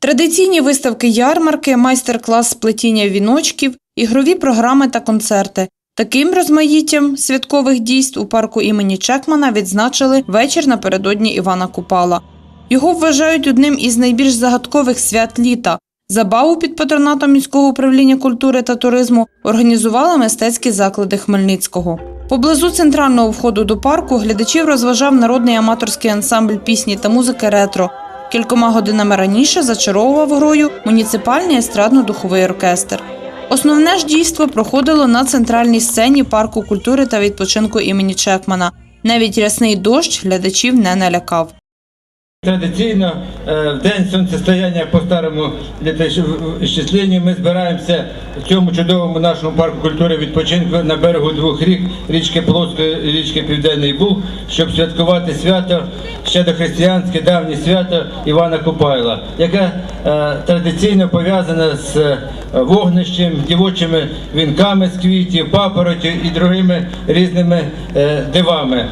Традиційні виставки ярмарки, майстер-клас з плетіння віночків, ігрові програми та концерти. Таким розмаїттям святкових дійств у парку імені Чекмана відзначили вечір напередодні Івана Купала. Його вважають одним із найбільш загадкових свят літа. Забаву під патронатом міського управління культури та туризму організували мистецькі заклади Хмельницького. Поблизу центрального входу до парку глядачів розважав народний аматорський ансамбль пісні та музики ретро. Кількома годинами раніше зачаровував грою муніципальний естрадно-духовий оркестр. Основне ж дійство проходило на центральній сцені парку культури та відпочинку імені Чекмана. Навіть рясний дощ глядачів не налякав. Традиційно е, в день сонцестояння по старому літосчисленню ми збираємося в цьому чудовому нашому парку культури відпочинку на берегу двох рік річки Плоскої річки Південний Буг, щоб святкувати свято ще дохристиянське давнє свято Івана Купайла, яке е, традиційно пов'язане з е, вогнищем, дівочими вінками з квітів, папороті і другими різними дивами.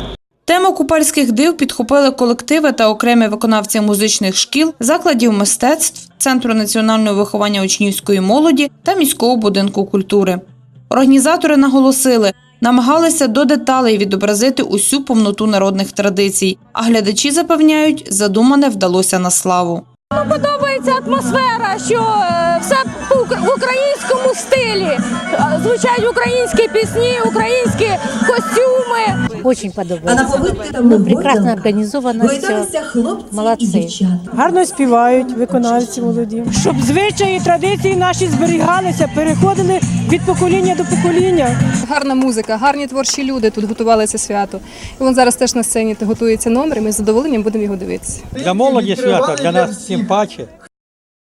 Тему купальських див підхопили колективи та окремі виконавці музичних шкіл, закладів мистецтв, Центру національного виховання учнівської молоді та міського будинку культури. Організатори наголосили, намагалися до деталей відобразити усю повноту народних традицій, а глядачі запевняють, задумане вдалося на славу. подобається атмосфера, що е, все в українському стилі. Е, Звучать українські пісні, українські костюми. Очень А на подобається. Ну, прекрасно організовано все. і Молодці. Гарно співають виконавці молоді, щоб звичаї традиції наші зберігалися, переходили від покоління до покоління. Гарна музика, гарні творчі люди тут готували це свято. І вон зараз теж на сцені готується номер, і ми з задоволенням будемо його дивитися. Для молоді свято, для нас тим паче.